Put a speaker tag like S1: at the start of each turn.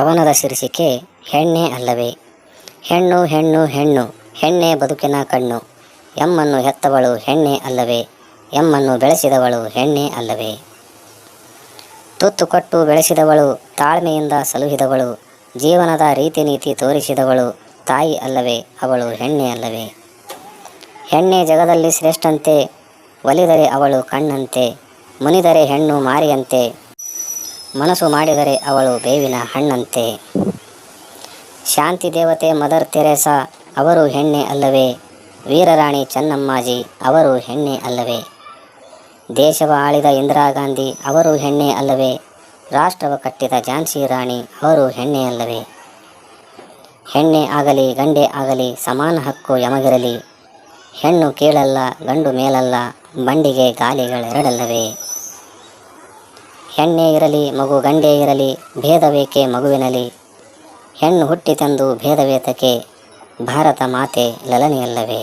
S1: ಕವನದ ಶೀರ್ಷಿಕೆ ಹೆಣ್ಣೆ ಅಲ್ಲವೇ? ಹೆಣ್ಣು ಹೆಣ್ಣು ಹೆಣ್ಣು, ಹೆಣ್ಣೆ ಬದುಕಿನ ಕಣ್ಣು. ಎಮ್ಮನ್ನು ಹೆತ್ತವಳು ಹೆಣ್ಣೆ ಅಲ್ಲವೇ? ಎಮ್ಮನ್ನು ಬೆಳೆಸಿದವಳು ಹೆಣ್ಣೆ ಅಲ್ಲವೇ? ತುತ್ತು ಕೊಟ್ಟು ಬೆಳೆಸಿದವಳು, ತಾಳ್ಮೆಯಿಂದ ಸಲುಹಿದವಳು, ಜೀವನದ ರೀತಿ ನೀತಿ ತೋರಿಸಿದವಳು, ತಾಯಿ ಅಲ್ಲವೇ, ಅವಳು ಹೆಣ್ಣೆ ಅಲ್ಲವೇ? ಹೆಣ್ಣೆ ಜಗದಲ್ಲಿ ಶ್ರೇಷ್ಠಂತೆ, ಒಲಿದರೆ ಅವಳು ಕಣ್ಣಂತೆ, ಮುನಿದರೆ ಹೆಣ್ಣು ಮಾರಿಯಂತೆ ಮನಸ್ಸು ಮಾಡಿದರೆ ಅವಳು ಬೇವಿನ ಹಣ್ಣಂತೆ. ಶಾಂತಿ ದೇವತೆ ಮದರ್ ತೆರೇಸಾ, ಅವರು ಹೆಣ್ಣೆ ಅಲ್ಲವೇ? ವೀರರಾಣಿ ಚೆನ್ನಮ್ಮಾಜಿ, ಅವರು ಹೆಣ್ಣೆ ಅಲ್ಲವೇ? ದೇಶವ ಆಳಿದ ಇಂದಿರಾ ಗಾಂಧಿ, ಅವರು ಹೆಣ್ಣೆ ಅಲ್ಲವೇ? ರಾಷ್ಟ್ರವ ಕಟ್ಟಿದ ಝಾನ್ಸಿ ರಾಣಿ, ಅವರು ಹೆಣ್ಣೆ ಅಲ್ಲವೇ? ಹೆಣ್ಣೆ ಆಗಲಿ, ಗಂಡೆ ಆಗಲಿ, ಸಮಾನ ಹಕ್ಕು ಯಮಗಿರಲಿ. ಹೆಣ್ಣು ಕೀಳಲ್ಲ, ಗಂಡು ಮೇಲಲ್ಲ, ಬಂಡಿಗೆ ಗಾಲಿಗಳೆರಡಲ್ಲವೇ? ಹೆಣ್ಣೆ ಇರಲಿ ಮಗು ಗಂಡೇ ಇರಲಿ ಭೇದವೇಕೆ ಮಗುವಿನಲಿ ಹೆಣ್ಣು ಹುಟ್ಟಿ ತಂದು ಭೇದವೇತಕೆ ಭಾರತ ಮಾತೆ ಲಲನೆಯಲ್ಲವೇ?